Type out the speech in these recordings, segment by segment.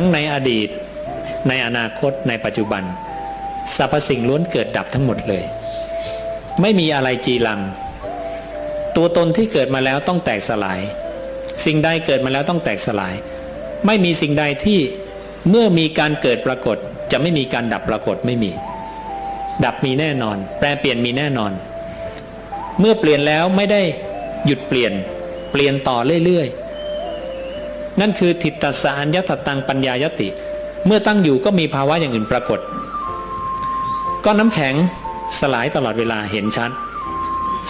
ทั้งในอดีต ในอนาคตในปัจจุบันสรรพสิ่งล้วนเกิดดับทั้งหมดเลย ไม่มีอะไรจีรัง ตัวตนที่เกิดมาแล้วต้องแตกสลาย สิ่งใดเกิดมาแล้วต้องแตกสลาย ไม่มีสิ่งใดที่เมื่อมีการเกิดปรากฏ จะไม่มีการดับปรากฏไม่มี ดับมีแน่นอน แปลเปลี่ยนมีแน่นอน เมื่อเปลี่ยนแล้วไม่ได้หยุดเปลี่ยน เปลี่ยนต่อเรื่อยๆ นั่นคือทิฏฐสาัญญตตังปัญญายติ เมื่อตั้งอยู่ก็มีภาวะอย่างอื่นปรากฏก้อนน้ำแข็งสลายตลอดเวลาเห็นชัด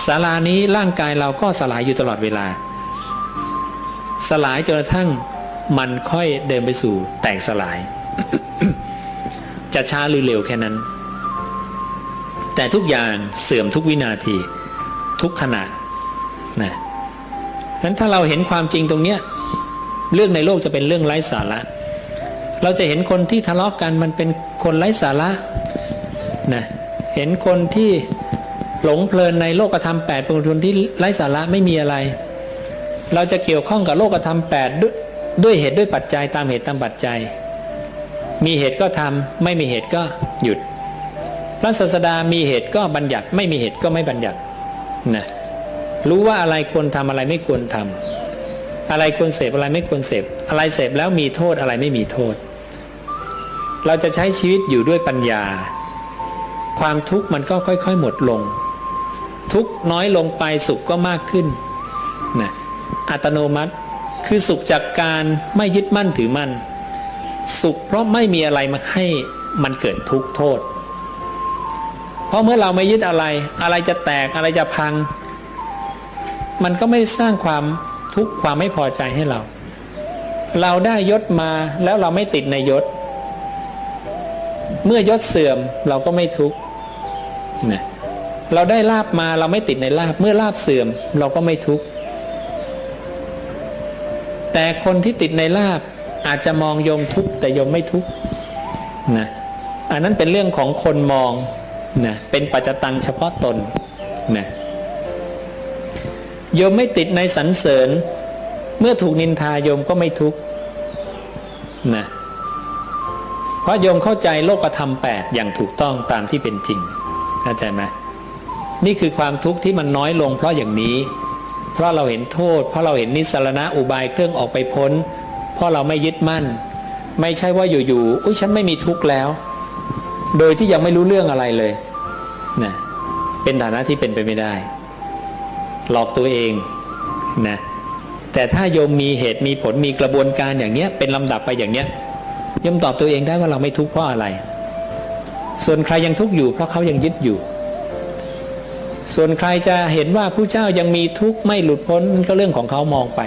ศาลานี้ร่างกายเราก็สลายอยู่ตลอดเวลา สลายจนกระทั่งมันค่อยเดินไปสู่แตกสลาย จะช้าหรือเร็วแค่นั้น แต่ทุกอย่างเสื่อมทุกวินาที ทุกขณะนะงั้นถ้าเราเห็นความจริงตรงเนี้ย เรื่องในโลกจะเป็นเรื่องไร้สาระ เราจะเห็นคนที่ทะเลาะกกันมันเป็นคนไร้สาระนะเห็นคนที่หลงเพลินในโลกธรรมแปดเป็นคนที่ไร้สาระไม่มีอะไร เราจะเกี่ยวข้องกับโลกธรรมแปดด้วยด้วยเหตุด้วยปัจจัยตามเหตุตามปัจจัย มีเหตุก็ทำไม่มีเหตุก็หยุด พระศาสดามีเหตุก็บัญญัติ ไม่มีเหตุก็ไม่บัญญัตินะรู้ว่าอะไรควรทำอะไรไม่ควรทำ อะไรควรเสพอะไรไม่ควรเสพอะไรเสพแล้วมีโทษอะไรไม่มีโทษ เราจะใช้ชีวิตอยู่ด้วยปัญญา ความทุกข์มันก็ค่อยๆ หมดลง ทุกข์น้อยลงไปสุขก็มากขึ้นนะอัตโนมัติคือสุขจากการไม่ยึดมั่นถือมั่น สุขเพราะไม่มีอะไรมาให้มันเกิดทุกข์โทษ เพราะเมื่อเราไม่ยึดอะไร อะไรจะแตกอะไรจะพัง มันก็ไม่สร้างความ ทุกข์ความไม่พอใจให้เรา เราได้ยศมาแล้วเราไม่ติดในยศ เมื่อยศเสื่อมเราก็ไม่ทุกข์นะเราได้ลาบมาเราไม่ติดในลาบเมื่อลาบเสื่อมเราก็ไม่ทุกข์แต่คนที่ติดในลาบอาจจะมองโยมทุกข์แต่โยมไม่ทุกข์นะอันนั้นเป็นเรื่องของคนมองนะเป็นปัจจตังเฉพาะตนนะ โยมไม่ติดในสรรเสริญ เมื่อถูกนินทาโยมก็ไม่ทุกข์นะเพราะโยมเข้าใจโลกธรรมแปดอย่างถูกต้องตามที่เป็นจริงเข้าใจไหมนี่คือความทุกข์ที่มันน้อยลง เพราะอย่างนี้ เพราะเราเห็นโทษ เพราะเราเห็นนิสรณะอุบายเครื่องออกไปพ้น เพราะเราไม่ยึดมั่น ไม่ใช่ว่าอยู่ๆอุ้ยฉันไม่มีทุกข์แล้ว โดยที่ยังไม่รู้เรื่องอะไรเลยนะเป็นฐานะที่เป็นไปไม่ได้ หลอกตัวเองนะแต่ถ้าโยมมีเหตุมีผลมีกระบวนการอย่างเนี้ยเป็นลำดับไปอย่างเนี้ยโยมตอบตัวเองได้ว่าเราไม่ทุกข์เพราะอะไร ส่วนใครยังทุกข์อยู่เพราะเขายังยึดอยู่ ส่วนใครจะเห็นว่าผู้เจ้ายังมีทุกข์ไม่หลุดพ้นก็เรื่องของเขามองไป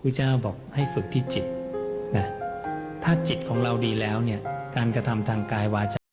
พระเจ้าบอกให้ฝึกที่จิตนะถ้าจิตของเราดีแล้วเนี่ยการกระทำทางกายวาจา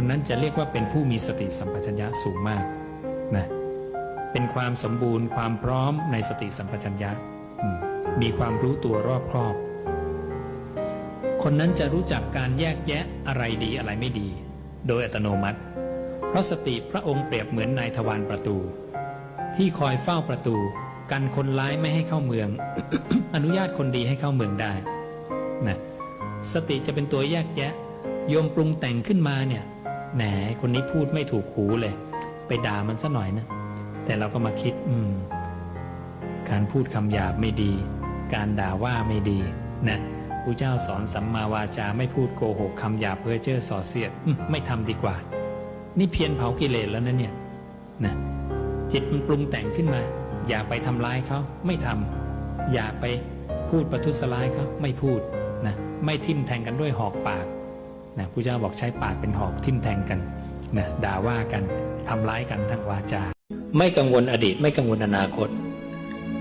คนนั้นจะเรียกว่าเป็นผู้มีสติสัมปชัญญะสูงมากนะเป็นความสมบูรณ์ความพร้อมในสติสัมปชัญญะมีความรู้ตัวรอบครอบ คนนั้นจะรู้จักการแยกแยะอะไรดีอะไรไม่ดี โดยอัตโนมัติ เพราะสติพระองค์เปรียบเหมือนนายทวารประตู ที่คอยเฝ้าประตู กันคนร้ายไม่ให้เข้าเมือง อนุญาตคนดีให้เข้าเมืองได้นะสติจะเป็นตัวแยกแยะโยมปรุงแต่งขึ้นมาเนี่ย แหมคนนี้พูดไม่ถูกหูเลย ไปด่ามันซะหน่อยนะ แต่เราก็มาคิด อืม การพูดคำหยาบไม่ดี การด่าว่าไม่ดี นะพระเจ้าสอนสัมมาวาจาไม่พูดโกหกคำหยาบเพ้อเจ้อส่อเสียดไม่ทำดีกว่า นี่เพียรเผากิเลสแล้วนะเนี่ย นะจิตมันปรุงแต่งขึ้นมา อย่าไปทำร้ายเขาไม่ทำอย่าไปพูดประทุษร้ายเขาไม่พูดนะไม่ทิ่มแทงกันด้วยหอกปาก นะพระเจ้าบอกใช้ปากเป็นหอกทิ่มแทงกันนะด่าว่ากันทำร้ายกันทางวาจา ไม่กังวลอดีตไม่กังวลอนาคต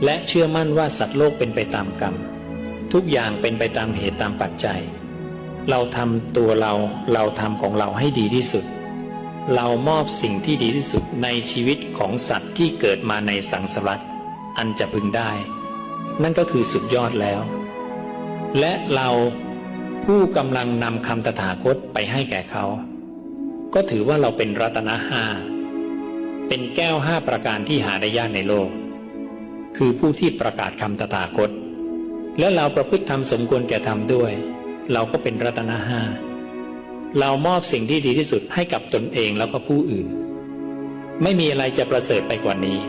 และเชื่อมั่นว่าสัตว์โลกเป็นไปตามกรรม ทุกอย่างเป็นไปตามเหตุตามปัจจัย เราทำตัวเราเราทำของเราให้ดีที่สุด เรามอบสิ่งที่ดีที่สุดในชีวิตของสัตว์ที่เกิดมาในสังสารวัฏอันจะพึงได้ นั่นก็คือสุดยอดแล้ว และเรา ผู้กำลังนำคำตถาคตไปให้แก่เขา ก็ถือว่าเราเป็นรัตนะห้าเป็นแก้วห้าประการที่หาได้ยากในโลก คือผู้ที่ประกาศคำตถาคต และเราประพฤติธรรมสมควรแก่ธรรมด้วย เราก็เป็นรัตนะห้าเรามอบสิ่งที่ดีที่สุดให้กับตนเองแล้วก็ผู้อื่น ไม่มีอะไรจะประเสริฐไปกว่านี้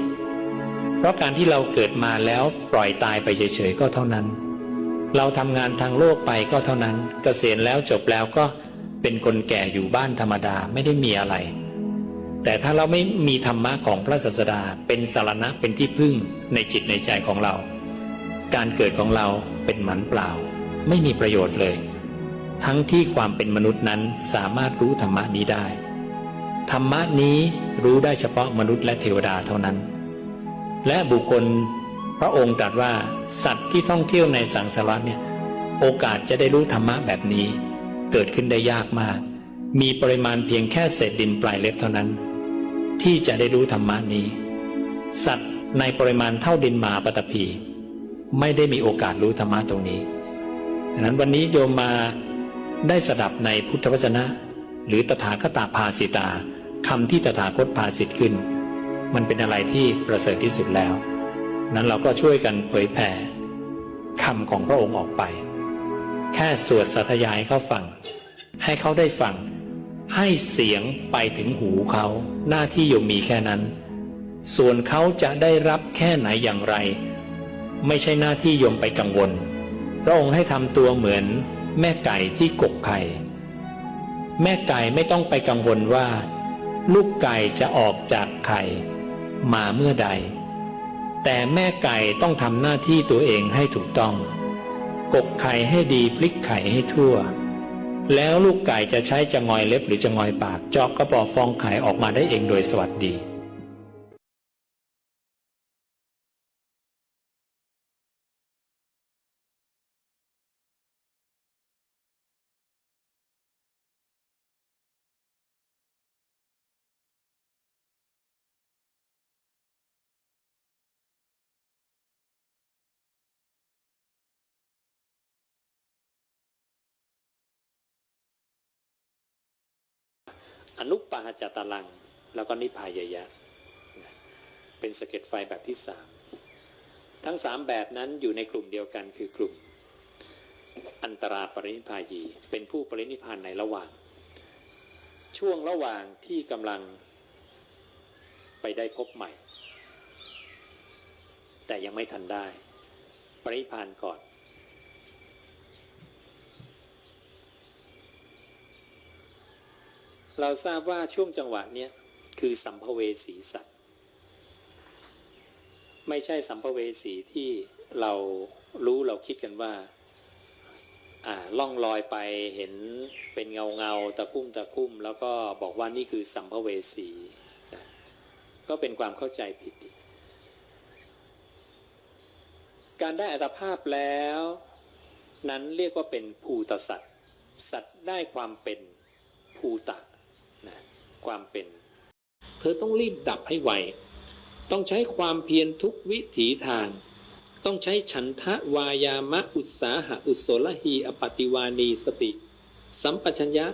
เพราะการที่เราเกิดมาแล้วปล่อยตายไปเฉยๆก็เท่านั้น เราทำงานทางโลกไปก็เท่านั้นเกษียณแล้วจบแล้วก็เป็นคนแก่อยู่บ้านธรรมดาไม่ได้มีอะไร แต่ถ้าเราไม่มีธรรมะของพระศาสดาเป็นสารณะเป็นที่พึ่งในจิตในใจของเรา การเกิดของเราเป็นหมันเปล่า ไม่มีประโยชน์เลย ทั้งที่ความเป็นมนุษย์นั้นสามารถรู้ธรรมะนี้ได้ ธรรมะนี้รู้ได้เฉพาะมนุษย์และเทวดาเท่านั้น และบุคคล พระองค์ตรัสว่าสัตว์ที่ท่องเที่ยวในสังสารวัฏเนี่ยโอกาสจะได้รู้ธรรมะแบบนี้ เกิดขึ้นได้ยากมาก มีปริมาณเพียงแค่เศษดินปลายเล็บเท่านั้น ที่จะได้รู้ธรรมะนี้ สัตว์ในปริมาณเท่าดินหมาปตพีไม่ได้มีโอกาสรู้ธรรมะตรงนี้ดังนั้นวันนี้โยมมาได้สดับในพุทธวจนะ หรือตถาคตาภาสิตาคำที่ตถาคตภาสิทธิ์ขึ้น มันเป็นอะไรที่ประเสริฐที่สุดแล้ว นั้นเราก็ช่วยกันเผยแผ่คำของพระองค์ออกไป แค่สวดสัทยายเขาฟัง ให้เขาได้ฟัง ให้เสียงไปถึงหูเขา หน้าที่โยมมีแค่นั้น ส่วนเขาจะได้รับแค่ไหนอย่างไร ไม่ใช่หน้าที่โยมไปกังวล พระองค์ให้ทำตัวเหมือน แม่ไก่ที่กกไข่แม่ไก่ไม่ต้องไปกังวลว่า ลูกไก่จะออกจากไข่มาเมื่อใด แต่แม่ไก่ต้องทำหน้าที่ตัวเองให้ถูกต้อง กกไข่ให้ดีพลิกไข่ให้ทั่ว แล้วลูกไก่จะใช้จะงอยเล็บหรือจะงอยปากจอกกระบอกฟองไข่ออกมาได้เองโดยสวัสดี อนุปปาจตลัง แล้วก็นิพพายยะ เป็นสะเก็ดไฟแบบที่สามทั้งสามแบบนั้นอยู่ในกลุ่มเดียวกันคือกลุ่ม อันตราปรินิพายี เป็นผู้ปรินิพานในระหว่าง ช่วงระหว่างที่กำลังไปได้พบใหม่ แต่ยังไม่ทันได้ ปรินิพานก่อน เราทราบว่าช่วงจังหวะเนี้ยคือสัมภเวสีสัตว์ ไม่ใช่สัมภเวสีที่เรารู้เราคิดกันว่าอ่าล่องลอยไปเห็นเป็นเงาเงาตะคุ่มตะคุ่ม แล้วก็บอกว่านี่คือสัมภเวสี ก็เป็นความเข้าใจผิดกการได้อัตภาพแล้ว นั้นเรียกว่าเป็นภูตสัตว์ สัตว์ได้ความเป็นภูตะ นะความเป็น เธอต้องรีบดับให้ไว ต้องใช้ความเพียรทุกวิถีทาง ต้องใช้ฉันทะวายามะอุตสาหะอุสโสลหีอปฏิวานีสติ สัมปชัญญะ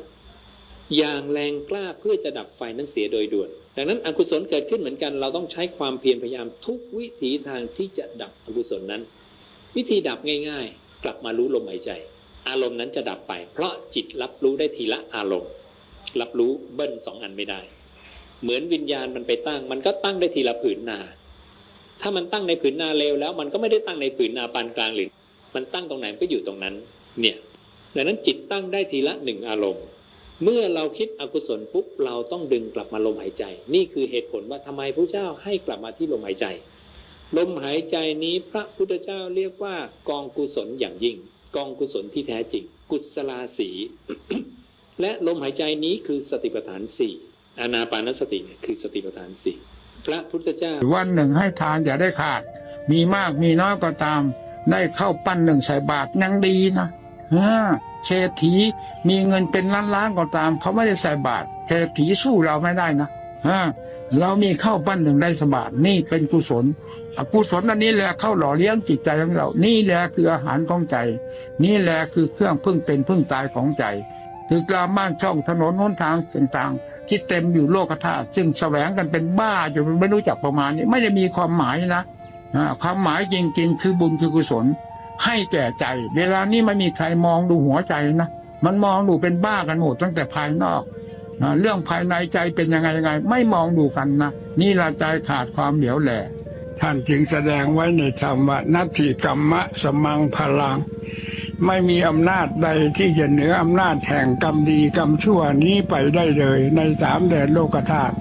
อย่างแรงกล้าเพื่อจะดับไฟนั้นเสียโดยด่วน ดังนั้นอกุศลเกิดขึ้นเหมือนกัน เราต้องใช้ความเพียรพยายามทุกวิถีทางที่จะดับอกุศลนั้น วิธีดับง่าย ๆ กลับมารู้ลมหายใจ อารมณ์นั้นจะดับไป เพราะจิตรับรู้ได้ทีละอารมณ์ รับรู้เบิ้ลสองอันไม่ได้ เหมือนวิญญาณมันไปตั้ง มันก็ตั้งได้ทีละผืนนา ถ้ามันตั้งในผืนนาเร็วแล้ว มันก็ไม่ได้ตั้งในผืนนาปานกลางหรือ มันตั้งตรงไหนมันก็อยู่ตรงนั้น เนี่ยดังนั้นจิตตั้งได้ทีละหนึ่งอารมณ์ เมื่อเราคิดอกุศลปุ๊บเราต้องดึงกลับมาลมหายใจ นี่คือเหตุผลว่าทำไมพระเจ้าให้กลับมาที่ลมหายใจ ลมหายใจนี้พระพุทธเจ้าเรียกว่ากองกุศลอย่างยิ่ง กองกุศลที่แท้จริง กุศลาสี และลมหายใจนี้คือสติปัฏฐานสี่อานาปานสติเนี่ยคือสติปัฏฐานสี่พระพุทธเจ้า วันหนึ่งให้ทานอย่าได้ขาด มีมากมีน้อยก็ตาม ได้เข้าปั้นหนึ่งใส่บาทยังดีนะฮะเศรษฐีมีเงินเป็นล้านล้านๆก็ตาม เขาไม่ได้ใส่บาทเศรษฐีสู้เราไม่ได้นะฮะเรามีเข้าปั้นหนึ่งได้สบาทนี่เป็นกุศลอกุศลอันนี้แหละเข้าหล่อเลี้ยงจิตใจของเรา นี่แหละคืออาหารของใจ นี่แหละคือเครื่องพึ่งเป็นพึ่งตายของใจ คือกลามบ้านช่องถนนหนทางต่างๆ ที่เต็มอยู่โลกธาตุซึ่งแสวงกันเป็นบ้าอยู่ไม่รู้จักประมาณนี้ ไม่ได้มีความหมายนะความหมายจริงๆ คือบุญคือกุศล ให้แก่ใจ เวลานี้ไม่มีใครมองดูหัวใจนะมันมองดูเป็นบ้ากันหมดตั้งแต่ภายนอกเรื่องภายในใจเป็นยังไงยังไง ไม่มองดูกันนะนี่ละใจขาดความเหลียวแหล่ท่านจึงแสดงไว้ในธรรมว่านัตถิกรรมะสมังพลัง ไม่มีอำนาจใดที่จะเหนืออำนาจแห่งกรรมดีกรรมชั่วนี้ไปได้เลยในสามแดนโลกธาตุ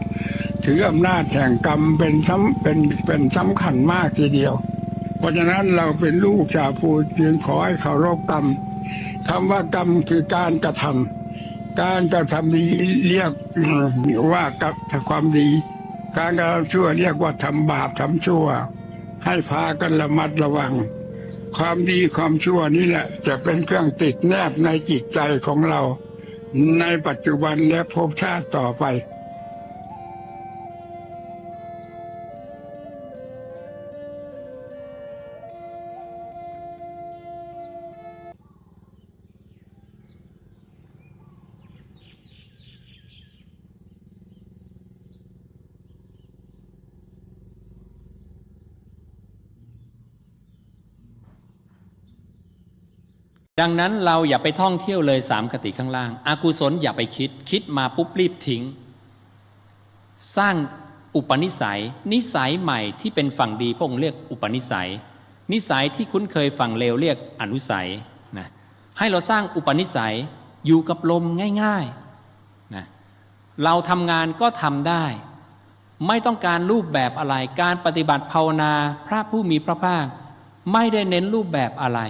ถืออำนาจแห่งกรรมเป็นสำเป็นเป็นสำคัญมากทีเดียว เพราะฉะนั้นเราเป็นลูกชาวพูจึงขอให้เคารพกรรมคำว่ากรรมคือการกระทำการกระทำดีเรียกว่ากับความดี การกระทำชั่วเรียกว่าทำบาปทำชั่ว ให้พากันระมัดระวัง ความดีความชั่วนี่แหละ จะเป็นเครื่องติดแนบในจิตใจของเรา ในปัจจุบันและภพชาติต่อไป ดังนั้นเราอย่าไปท่องเที่ยวเลยสามคติข้างล่างอากุศลอย่าไปคิดคิดมาปุ๊บรีบทิ้ง สร้างอุปนิสัย นิสัยใหม่ที่เป็นฝั่งดีพระองค์เรียกอุปนิสัย นิสัยที่คุ้นเคยฝั่งเลวเรียกอนุสัยนะให้เราสร้างอุปนิสัยอยู่กับลมง่ายๆนะเราทำงานก็ทำได้ ไม่ต้องการรูปแบบอะไรการปฏิบัติภาวนาพระผู้มีพระภาค ไม่ได้เน้นรูปแบบอะไร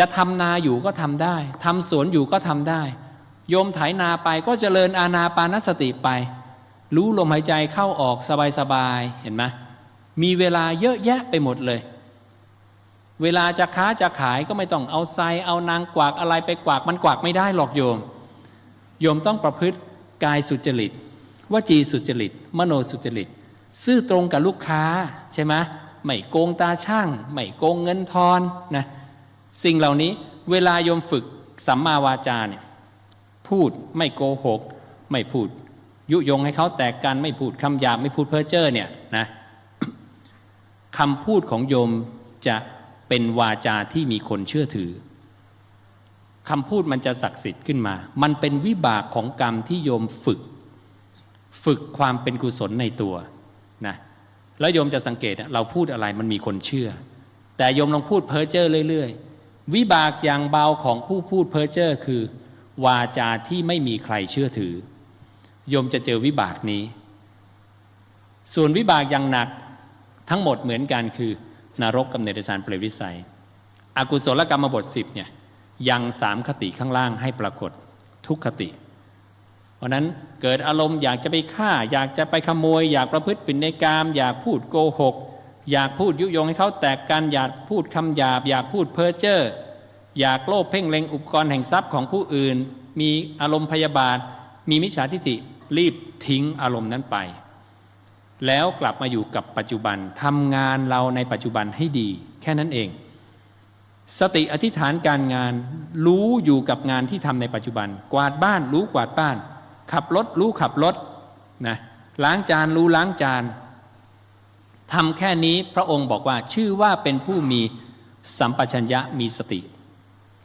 จะทำนาอยู่ก็ทำได้ทำสวนอยู่ก็ทำได้ โยมไถนาไปก็เจริญอาณาปานสติไป รู้ลมหายใจเข้าออกสบายๆเห็นไหมมีเวลาเยอะแยะไปหมดเลย เวลาจะค้าจะขายก็ไม่ต้องเอาไซเอานางกวากอะไรไปกวากมันกวากไม่ได้หรอกโยม โยมต้องประพฤติกายสุจริตวจีสุจริต มโนสุจริต ซื่อตรงกับลูกค้าใช่ไหมไม่โกงตาช่าง ไม่โกงเงินทอนนะ สิ่งเหล่านี้เวลาโยมฝึกสัมมาวาจาเนี่ยพูดไม่โกหก ไม่พูด ยุยงให้เขาแตกกันไม่พูดคำหยาบไม่พูดเพ้อเจ้อเนี่ยนะคำพูดของโยมจะเป็นวาจาที่มีคนเชื่อถือคำพูดมันจะศักดิ์สิทธิ์ขึ้นมา มันเป็นวิบากของกรรมที่โยมฝึก ฝึกความเป็นกุศลในตัวนะแล้วโยมจะสังเกตเราพูดอะไรมันมีคนเชื่อ แต่โยมลองพูดเพ้อเจ้อเรื่อยๆ วิบากอย่างเบาของผู้พูดเพ้อเจ้อคือ วาจาที่ไม่มีใครเชื่อถือ โยมจะเจอวิบากนี้ ส่วนวิบากอย่างหนักทั้งหมดเหมือนกันคือนรกกับเนรชานเปรตวิสัย อกุศลกรรมบทสิบเนี่ยยังสามคติข้างล่างให้ปรากฏทุกคติ เพราะนั้นเกิดอารมณ์อยากจะไปฆ่า อยากจะไปขโมย อยากประพฤติผิดในกาม อยากพูดโกหก อยากพูดยุยงให้เขาแตกกันอยากพูดคำหยาบ อยากพูดเพ้อเจ้ออยากโลภเพ่งเล็งอุปกรณ์แห่งทรัพย์ของผู้อื่น มีอารมณ์พยาบาท มีมิจฉาทิฏฐิรีบทิ้งอารมณ์นั้นไป แล้วกลับมาอยู่กับปัจจุบันทำงานเราในปัจจุบันให้ดี แค่นั้นเอง สติอธิษฐานการงานรู้อยู่กับงานที่ทำในปัจจุบัน กวาดบ้านรู้กวาดบ้าน ขับรถรู้ขับรถนะล้างจานรู้ล้างจาน ทำแค่นี้พระองค์บอกว่าชื่อว่าเป็นผู้มีสัมปชัญญะมีสติ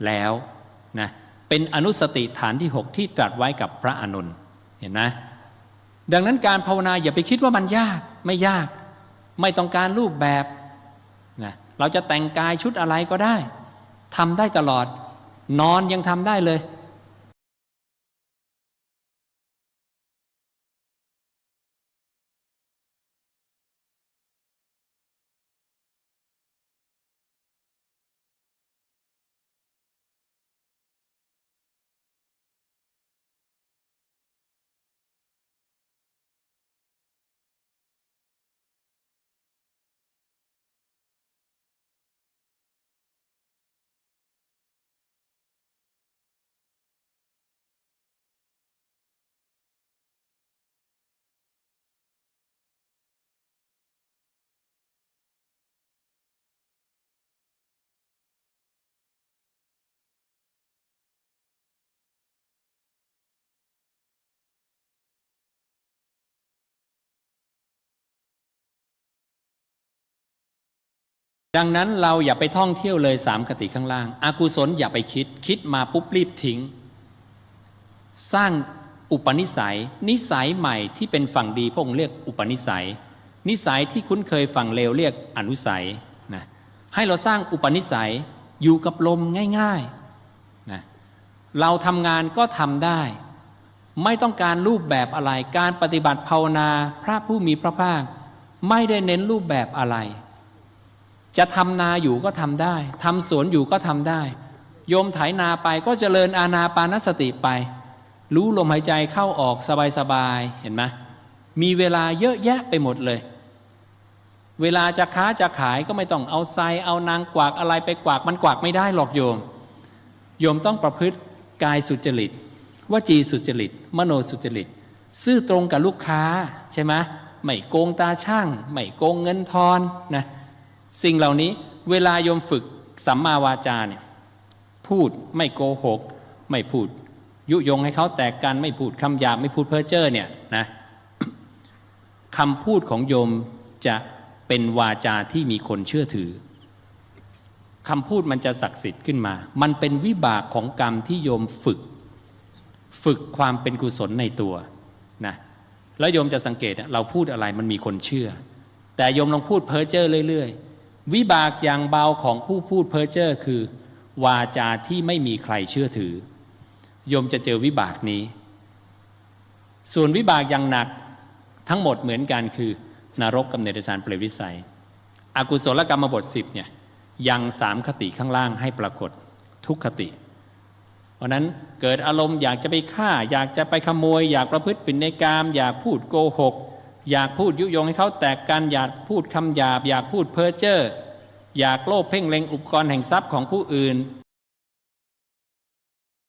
แล้วนะเป็นอนุสติฐานที่ 6 ที่ตรัสไว้กับพระอานนเห็นไหมดังนั้นการภาวนาอย่าไปคิดว่ามันยากไม่ยาก ไม่ต้องการรูปแบบนะเราจะแต่งกายชุดอะไรก็ได้ทำได้ตลอด นอนยังทำได้เลย ดังนั้นเราอย่าไปท่องเที่ยวเลยสามคติข้างล่างอากุศลอย่าไปคิด คิดมาปุ๊บรีบทิ้ง สร้างอุปนิสัย นิสัยใหม่ที่เป็นฝั่งดีพระองค์เรียกอุปนิสัย นิสัยที่คุ้นเคยฝั่งเลวเรียกอนุสัยนะให้เราสร้างอุปนิสัยอยู่กับลมง่ายๆนะเราทำงานก็ทำได้ ไม่ต้องการรูปแบบอะไรการปฏิบัติภาวนาพระผู้มีพระภาค ไม่ได้เน้นรูปแบบอะไร จะทำนาอยู่ก็ทำได้ทำสวนอยู่ก็ทำได้ โยมไถนาไปก็เจริญอาณาปานสติไป รู้ลมหายใจเข้าออกสบายๆ เห็นไหมมีเวลาเยอะแยะไปหมดเลย เวลาจะค้าจะขายก็ไม่ต้องเอาไซเอานางกวากอะไรไปกวากมันกวากไม่ได้หรอกโยม โยมต้องประพฤติกายสุจริตวจีสุจริต มโนสุจริต ซื่อตรงกับลูกค้าใช่ไหมไม่โกงตาช่าง ไม่โกงเงินทอนนะ สิ่งเหล่านี้เวลาโยมฝึกสัมมาวาจาเนี่ยพูดไม่โกหก ไม่พูด ยุยงให้เขาแตกกันไม่พูดคำหยาบไม่พูดเพ้อเจ้อเนี่ยนะคำพูดของโยมจะเป็นวาจาที่มีคนเชื่อถือคำพูดมันจะศักดิ์สิทธิ์ขึ้นมา มันเป็นวิบากของกรรมที่โยมฝึก ฝึกความเป็นกุศลในตัวนะแล้วโยมจะสังเกตเราพูดอะไรมันมีคนเชื่อ แต่โยมลองพูดเพ้อเจ้อเรื่อยๆ วิบากอย่างเบาของผู้พูดเพ้อเจ้อคือ วาจาที่ไม่มีใครเชื่อถือ โยมจะเจอวิบากนี้ ส่วนวิบากอย่างหนักทั้งหมดเหมือนกันคือนรกกับเนรชานเปรตวิสัย อกุศลกรรมบทสิบเนี่ยยังสามคติข้างล่างให้ปรากฏทุกคติ เพราะนั้นเกิดอารมณ์อยากจะไปฆ่า อยากจะไปขโมย อยากประพฤติผิดในกาม อยากพูดโกหก อยากพูดยุยงให้เขาแตกกันอยากพูดคำหยาบ อยากพูดเพ้อเจ้ออยากโลภเพ่งเล็งอุปกรณ์แห่งทรัพย์ของผู้อื่น